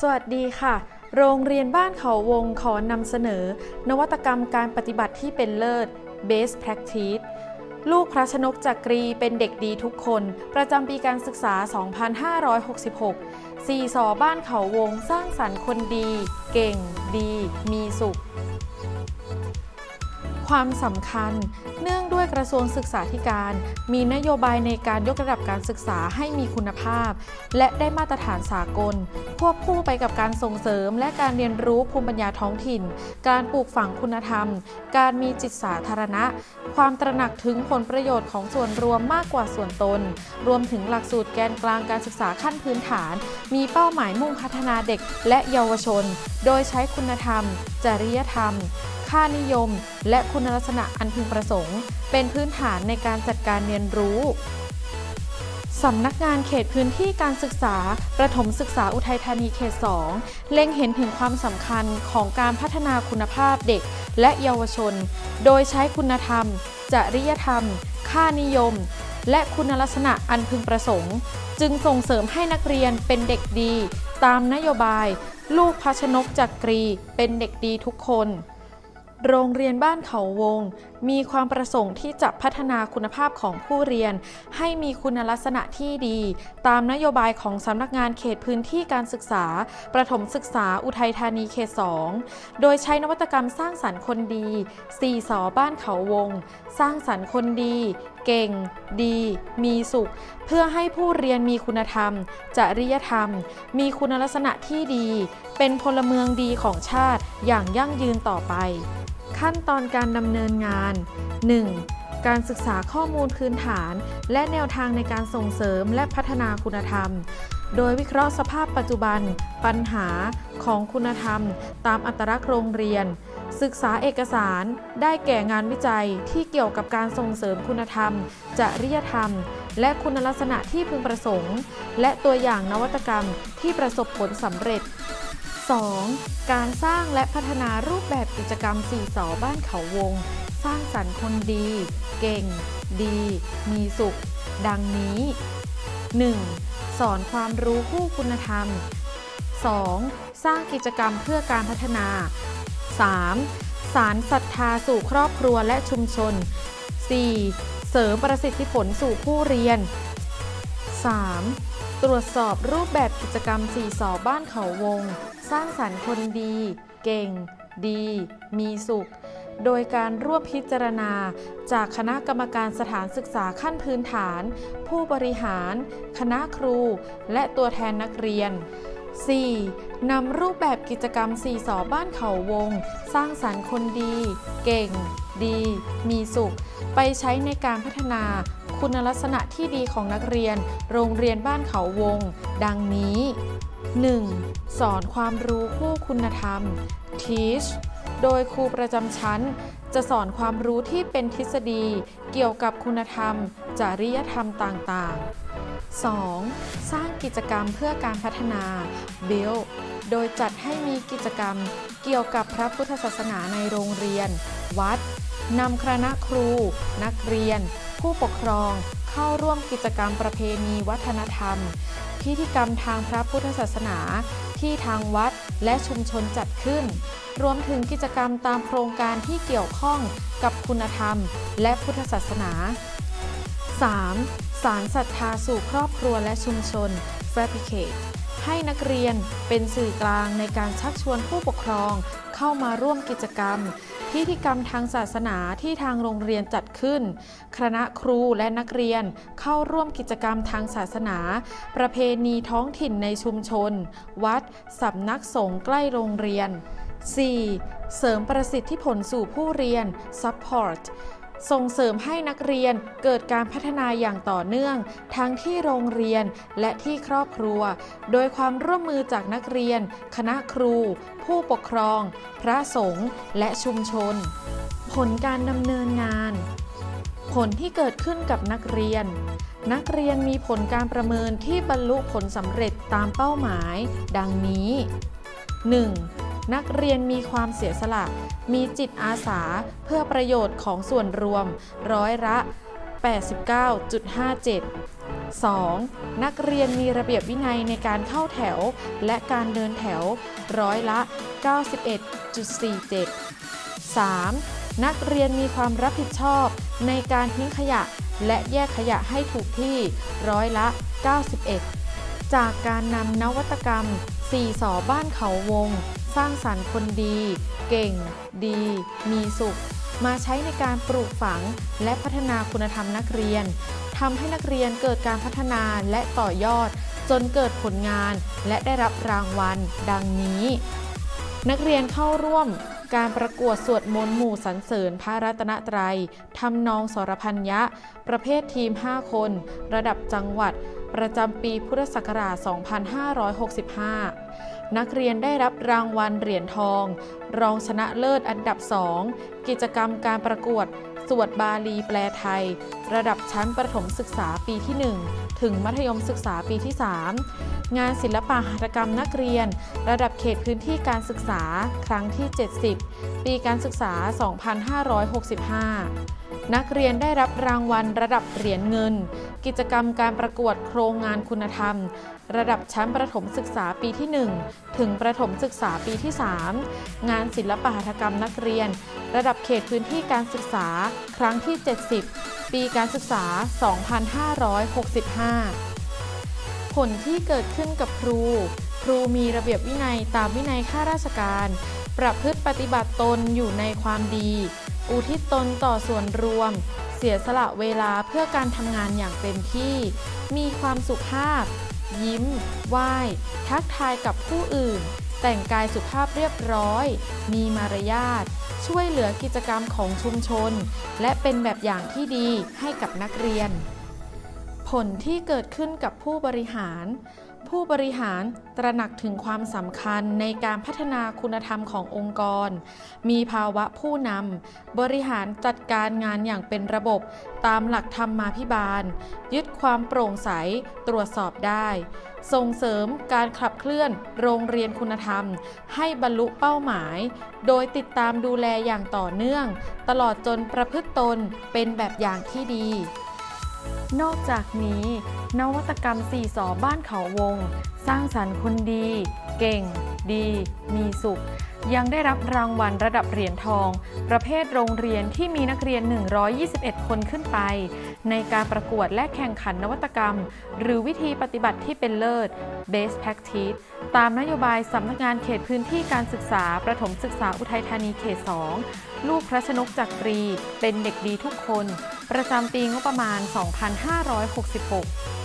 สวัสดีค่ะ โรงเรียนบ้านเขาวงขอนำเสนอ นวัตกรรมการปฏิบัติที่เป็นเลิศ Best Practice ลูกพระชนกจักรีเป็นเด็กดีทุกคน ประจำปีการศึกษา 2566สี่สอบ้านเขาวงสร้างสรรค์คนดี เก่ง ดี มีสุข ความสำคัญ วยกระทรวงศึกษาธิการ มีนโยบายในการยกระดับการศึกษาให้มีคุณภาพ และได้มาตรฐานสากล ควบคู่ไปกับการส่งเสริม และการเรียนรู้ภูมิปัญญาท้องถิ่น การปลูกฝังคุณธรรม การมีจิตสาธารณะ ความตระหนักถึงผลประโยชน์ของส่วนรวมมากกว่าส่วนตน รวมถึงหลักสูตรแกนกลางการศึกษาขั้นพื้นฐาน มีเป้าหมายมุ่งพัฒนาเด็กและเยาวชน โดยใช้คุณธรรม จริยธรรม ค่านิยม และคุณลักษณะอันพึงประสงค์ เป็นพื้นฐานในการจัดการเรียนรู้สำนักงานเขตพื้นที่การศึกษา ประถมศึกษาอุทัยธานีเขต 2 เล็งเห็นถึงความสำคัญของการพัฒนาคุณภาพเด็กและเยาวชน โดยใช้คุณธรรม จริยธรรม ค่านิยม และคุณลักษณะอันพึงประสงค์ จึงส่งเสริมให้นักเรียนเป็นเด็กดี ตามนโยบาย ลูกพระชนกจักรี เป็นเด็กดีทุกคน โรงเรียนบ้านเขาวง มีความประสงค์ที่จะพัฒนาคุณภาพของผู้เรียน ให้มีคุณลักษณะที่ดี ตามนโยบายของสำนักงานเขตพื้นที่การศึกษา ประถมศึกษาอุทัยธานีเขต 2 โดยใช้นวัตกรรมสร้างสรรค์คนดี4สอบ้านเขาวง สร้างสรรค์คนดี เก่ง ดี มีสุข เพื่อให้ผู้เรียนมีคุณธรรม จริยธรรม มีคุณลักษณะที่ดี เป็นพลเมืองดีของชาติอย่างยั่งยืนต่อไป ขั้นตอนการดำเนินงาน 1. การศึกษาข้อมูลพื้นฐาน และแนวทางในการส่งเสริมและพัฒนาคุณธรรม โดยวิเคราะห์สภาพปัจจุบัน ปัญหาของคุณธรรม ตามอัตลักษณ์โรงเรียน ศึกษาเอกสาร ได้แก่งานวิจัยที่เกี่ยวกับการส่งเสริมคุณธรรม จริยธรรม และคุณลักษณะที่พึงประสงค์ และตัวอย่างนวัตกรรมที่ประสบผลสำเร็จ 2. การสร้างและพัฒนารูปแบบกิจกรรมสี่สอบ้านเขาวง สร้างสรรค์คนดี เก่ง ดี มีสุข ดังนี้ 1. สอนความรู้คู่คุณธรรม 2. สร้างกิจกรรมเพื่อการพัฒนา 3. สารศรัทธาสู่ครอบครัวและชุมชน 4. เสริมประสิทธิผลสู่ผู้เรียน 3. ตรวจสอบรูปแบบกิจกรรมสี่สอบ้านเขาวง สร้างสรรค์คนดี เก่ง ดี มีสุข โดยการร่วบพิจารณา จากคณะกรรมการสถานศึกษาขั้นพื้นฐาน ผู้บริหาร คณะครู และตัวแทนนักเรียน 4. นำรูปแบบกิจกรรมสี่สอบ้านเขาวง สร้างสรรค์คนดี เก่ง ดี มีสุข ไปใช้ในการพัฒนา คุณลักษณะที่ดีของนักเรียน โรงเรียนบ้านเขาวง ดังนี้ 1. สอนความรู้คู่คุณธรรม Teach โดยครูประจำชั้น จะสอนความรู้ที่เป็นทฤษฎี เกี่ยวกับคุณธรรม จริยธรรมต่างๆ 2. สร้างกิจกรรมเพื่อการพัฒนา Build โดยจัดให้มีกิจกรรมเกี่ยวกับพระพุทธศาสนาในโรงเรียน วัดนำคณะครู นักเรียน ผู้ปกครองเข้าร่วมกิจกรรมประเพณีวัฒนธรรม พิธีกรรมทางพระพุทธศาสนาที่ทางวัดและชุมชนจัดขึ้น รวมถึงกิจกรรมตามโครงการที่เกี่ยวข้องกับคุณธรรมและพุทธศาสนา 3. สารศรัทธาสู่ครอบครัวและชุมชน Fabricate ให้นักเรียนเป็นสื่อกลางในการชักชวนผู้ปกครอง เข้ามาร่วมกิจกรรม พิธีกรรมทางศาสนาที่ทางโรงเรียนจัดขึ้น คณะครูและนักเรียนเข้าร่วมกิจกรรมทางศาสนา ประเพณีท้องถิ่นในชุมชน วัดสำนักสงฆ์ใกล้โรงเรียน 4. เสริมประสิทธิผลสู่ผู้เรียน Support ส่งเสริมให้นักเรียนเกิดการพัฒนาอย่างต่อเนื่อง ทั้งที่โรงเรียนและที่ครอบครัว โดยความร่วมมือจากนักเรียน คณะครู ผู้ปกครอง พระสงฆ์และชุมชน ผลการดำเนินงาน ผลที่เกิดขึ้นกับนักเรียนนักเรียนมีผลการประเมินที่บรรลุผลสำเร็จตามเป้าหมาย ดังนี้ 1. นักเรียนมีความเสียสละ มีจิตอาสาเพื่อประโยชน์ของส่วนรวมร้อยละ 89.57 2. นักเรียนมีระเบียบวินัยในการเข้าแถว และการเดินแถวร้อยละ 91.47 3. นักเรียนมีความรับผิดชอบในการทิ้งขยะและแยกขยะให้ถูกที่ร้อยละ 91 จากการนำนวัตกรรม 4สอบ้านเขาวง สร้างสรรค์คนดี เก่ง ดี มีสุข มาใช้ในการปลูกฝังและพัฒนาคุณธรรมนักเรียนทำให้นักเรียนเกิดการพัฒนาและต่อยอด จนเกิดผลงานและได้รับรางวัล ดังนี้ นักเรียนเข้าร่วมการประกวดสวดมนต์หมู่สรรเสริญพระรัตนตรัยทำนองสรพัญญะ ประเภททีม 5 คน ระดับจังหวัด ประจำปีพุทธศักราช 2565 นักเรียนได้รับรางวัลเหรียญทอง รองชนะเลิศอันดับ 2 กิจกรรมการประกวด สวดบาลีแปลไทย ระดับชั้นประถมศึกษาปีที่ 1 ถึงมัธยมศึกษาปีที่ 3 งานศิลปะหัตถกรรมนักเรียน ระดับเขตพื้นที่การศึกษาครั้งที่ 70 ปีการศึกษา 2565 นักเรียนได้รับรางวัลระดับเหรียญเงิน กิจกรรมการประกวดโครงงานคุณธรรม ระดับชั้นประถมศึกษาปีที่ 1 ถึงประถมศึกษาปีที่ 3 งานศิลปหัตถกรรมนักเรียน ระดับเขตพื้นที่การศึกษา ครั้งที่ 70 ปีการศึกษา 2565 ผลที่เกิดขึ้นกับครู ครูมีระเบียบวินัยตามวินัยข้าราชการ ประพฤติปฏิบัติตนอยู่ในความดี อุทิศตนต่อส่วนรวม เสียสละเวลาเพื่อการทำงานอย่างเต็มที่ มีความสุภาพ ยิ้ม ไหว้ ทักทายกับผู้อื่น แต่งกายสุภาพเรียบร้อย มีมารยาท ช่วยเหลือกิจกรรมของชุมชน และเป็นแบบอย่างที่ดีให้กับนักเรียน ผลที่เกิดขึ้นกับผู้บริหาร ผู้บริหารตระหนักถึงความสำคัญในการพัฒนาคุณธรรมขององค์กร มีภาวะผู้นำ บริหารจัดการงานอย่างเป็นระบบตามหลักธรรมมาภิบาล ยึดความโปร่งใสตรวจสอบได้ ส่งเสริมการขับเคลื่อนโรงเรียนคุณธรรม ให้บรรลุเป้าหมาย โดยติดตามดูแลอย่างต่อเนื่อง ตลอดจนประพฤติตนเป็นแบบอย่างที่ดี นอกจากนี้ นวัตกรรม4สอบ้านเขาวง สร้างสรรค์คนดี เก่ง ดี มีสุข ยังได้รับรางวัลระดับเหรียญทอง ประเภทโรงเรียนที่มีนักเรียน 121 คนขึ้นไป ในการประกวดและแข่งขันนวัตกรรม หรือวิธีปฏิบัติที่เป็นเลิศ Best Practice ตามนโยบายสำนักงานเขตพื้นที่การศึกษา ประถมศึกษาอุทัยธานีเขต 2 ลูกพระชนกจักรี เป็นเด็กดีทุกคน ประจำปีงบประมาณ 2566